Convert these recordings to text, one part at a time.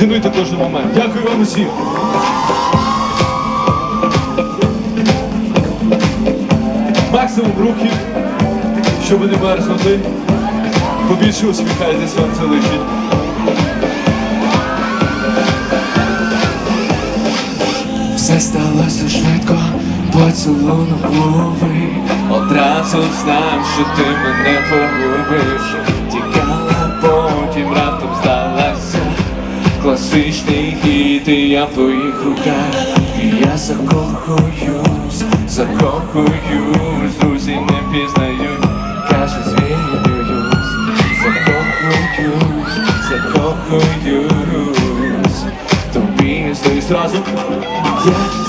цінуйте, кожен момент. Дякую вам усім. Максимум рухів, щоб не мерзнути. Побільше усміхайтеся, вам це лишить. Все сталося швидко, поцілунок губи Одразу знав, що ти мене погубиш Класичний хіт, і я в твоїх руках. І я закохуюсь, закохуюсь Друзі не пізнають, каже звідуюсь Закохуюсь, закохуюсь. Тобі здаюсь зразу Я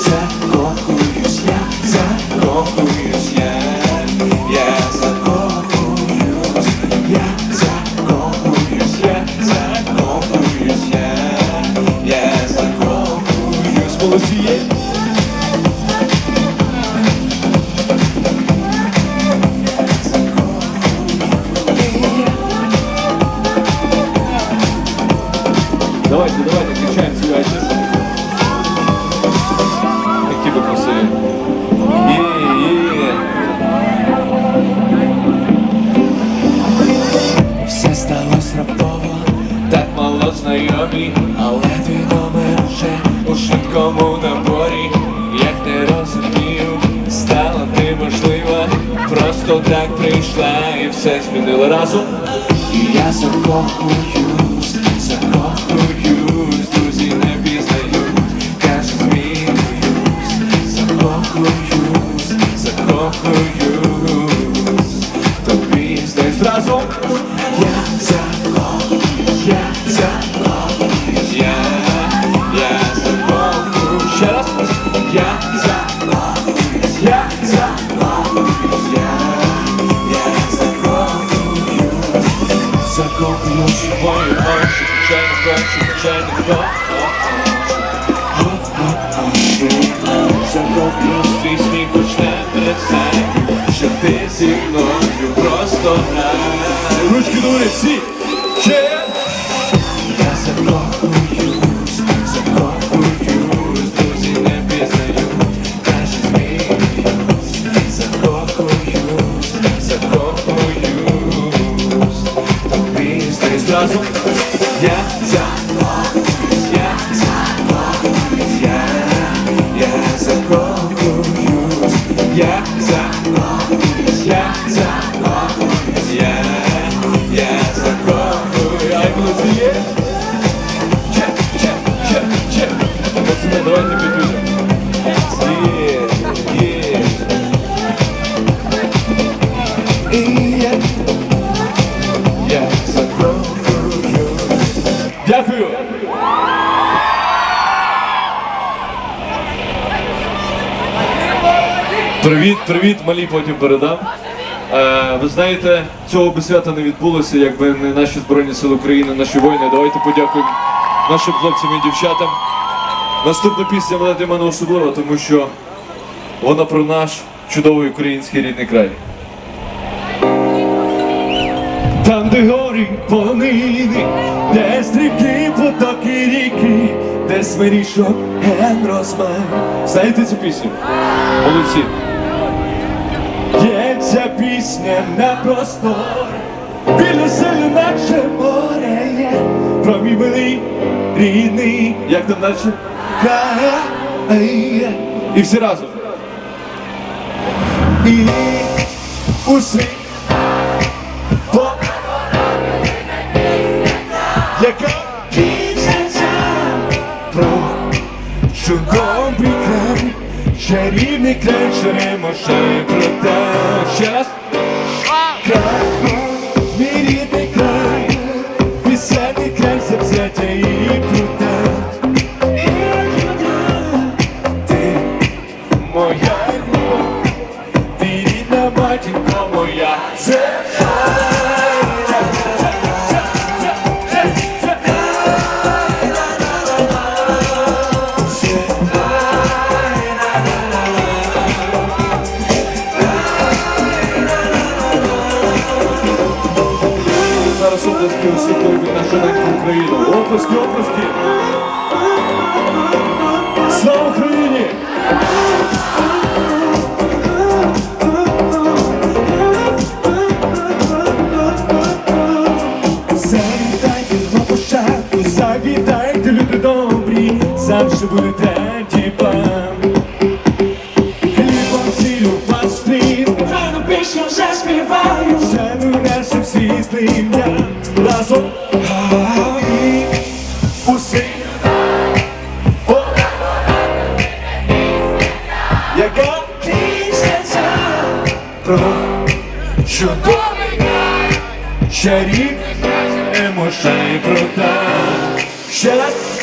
Кричаємо, співайте. Які ви красиві. Є, є. Все сталося раптово, так мало знайомі, але твій номер вже у швидкому наборі. Як не розумію, стала ти можлива, просто так прийшла і все змінила разом. І я закохуюсь, закохуюсь, тобі здесь разом. Я закохуюсь, я закохуюсь, я, я закохуюсь. Ще раз. Я закохуюсь, я закохуюсь, я, я закохуюсь. Закохуюсь в твої очі, звичайно хочу, звичайно хочу. Ти зі мною просто грай. Ручки до всі. Ще. Я закохуюсь, Привіт, привіт, малі потім передам. Е, ви знаєте, цього би свята не відбулося, якби не наші Збройні Сили України, наші воїни. Давайте подякуємо нашим хлопцям і дівчатам. Наступна пісня вона для мене особлива, тому що вона про наш чудовий український рідний край. Там, де горі понини, де стрімкі потоки ріки, де смирішок ген розмай. Знаєте цю пісню? Молодці. Пісня на простор, біля селю наче море є, про мій милий рідний, як там наче край. І всі разом. І уси по яка пісня про чудовий край, чарівний край, черемоша про те. Ще раз. Моя ти рідна матінко моя. України. Оплески, оплески! Слава Україні! Завітайте на площадку, завітайте, люди добрі, завжди будете діпам. Емоцій прота. Ще раз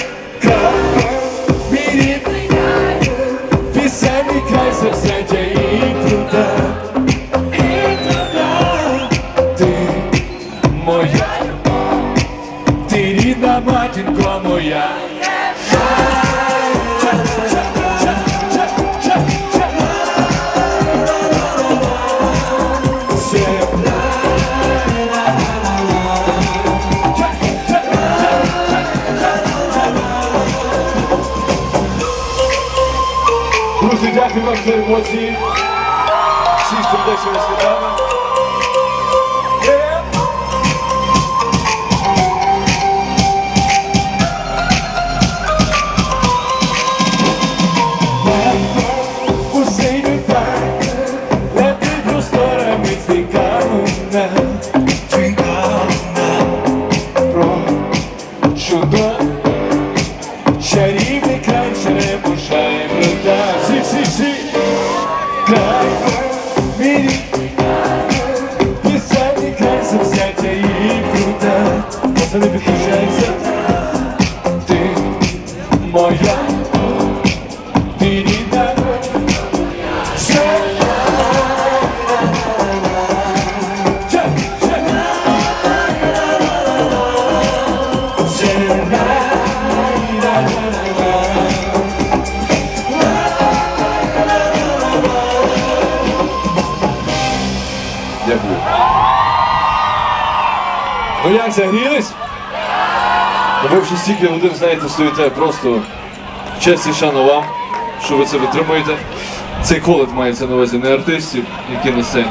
Друзі, дякую вам за емоції. Всіх сердечно світами. Дякую. Ну як загрілись? Ну, ви вже стільки годин, знаєте, стоїте просто честь і шана вам, що ви це витримуєте. Цей холод мається на увазі не артистів, які на сцені.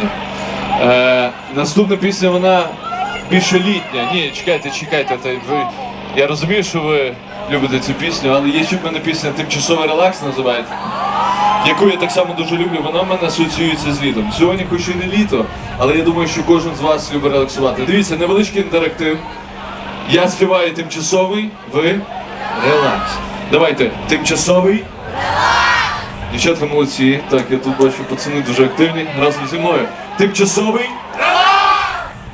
Е, наступна пісня, вона більше літня. Ні, чекайте, чекайте. Та ви... Я розумію, що ви любите цю пісню, але є ще в мене пісня Тимчасовий релакс називається яку я так само дуже люблю, вона в мене асоціюється з літом. Сьогодні хоч і не літо, але я думаю, що кожен з вас любить релаксувати. Дивіться, невеличкий інтерактив. Я співаю тимчасовий, ви релакс. Давайте, тимчасовий. Дівчатка молодці. Так, я тут бачу, пацани дуже активні. Разом зі мною. Тимчасовий.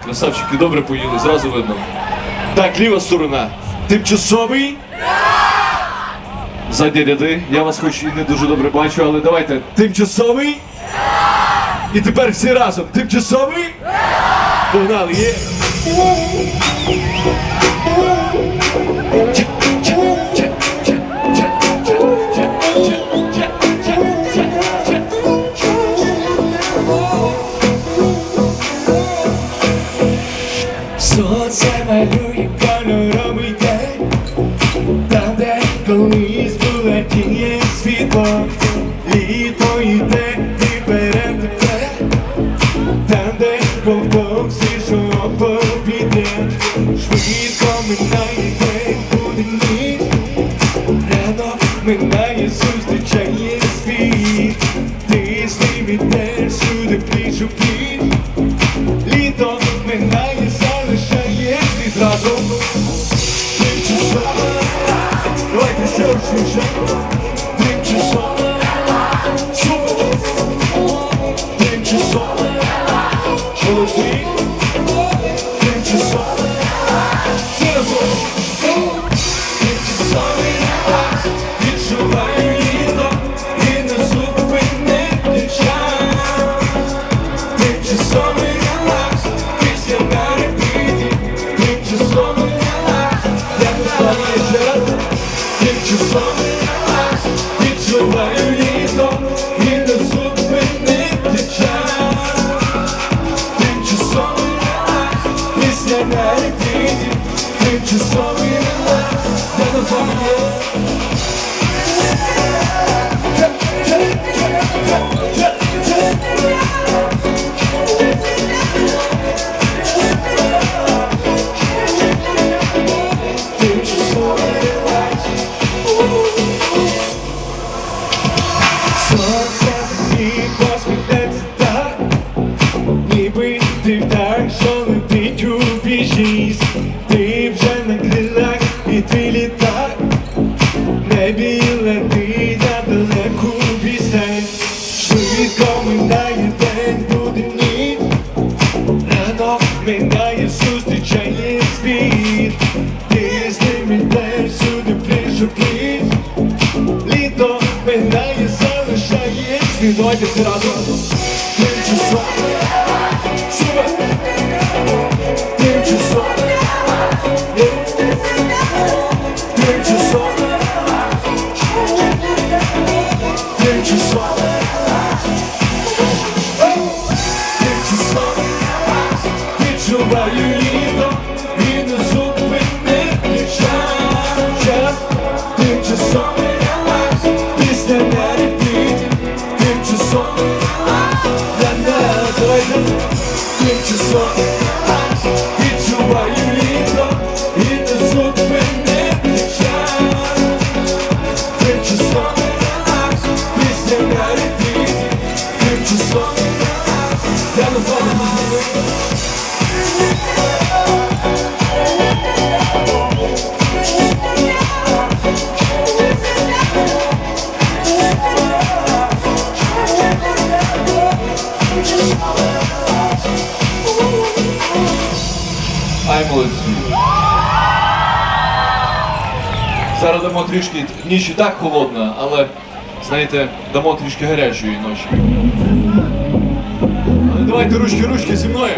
Красавчики, добре поїли, зразу видно. Так, ліва сторона. Тимчасовий. Задні ряди. Я вас хоч і не дуже добре бачу, але давайте. Тимчасовий. І тепер всі разом. Тимчасовий. Погнали, є. піде всюди пліч у пліч Літо минає, залишає разом. дамо трішки ніч і так холодна, але знаєте, дамо трішки гарячої ночі. Але давайте ручки, ручки зі мною.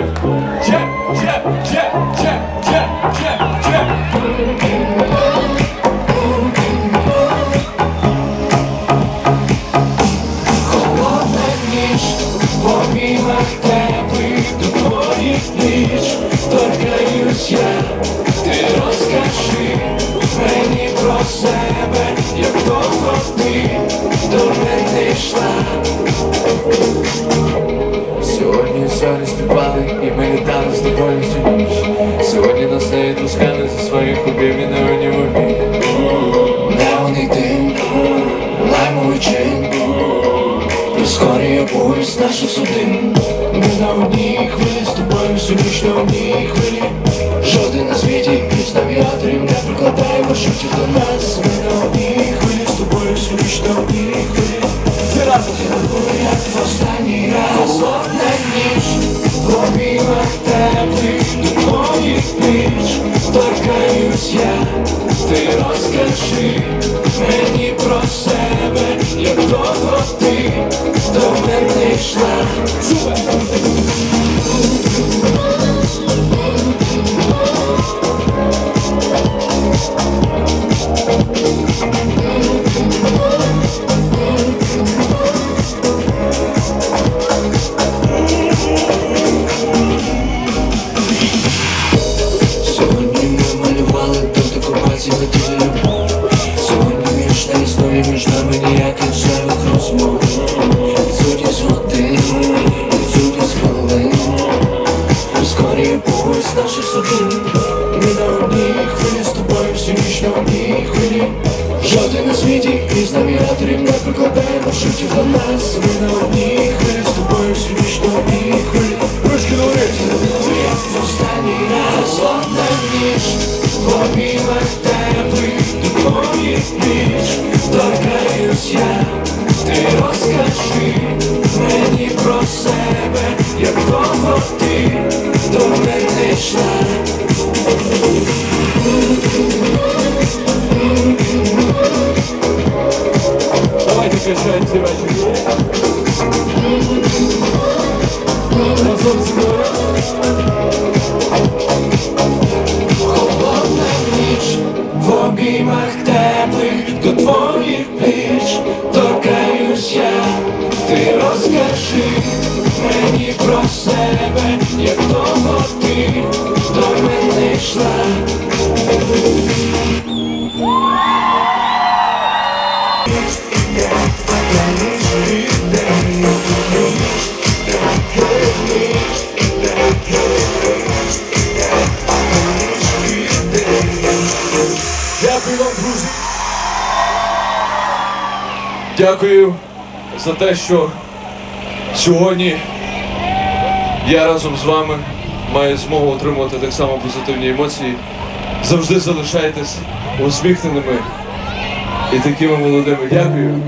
Чеп, чеп, чеп, чеп, чеп, чеп, чеп. Mas não me Україно, друзі! Дякую за те, що сьогодні я разом з вами маю змогу отримувати так само позитивні емоції. Завжди залишайтесь усміхненими і такими молодими. Дякую.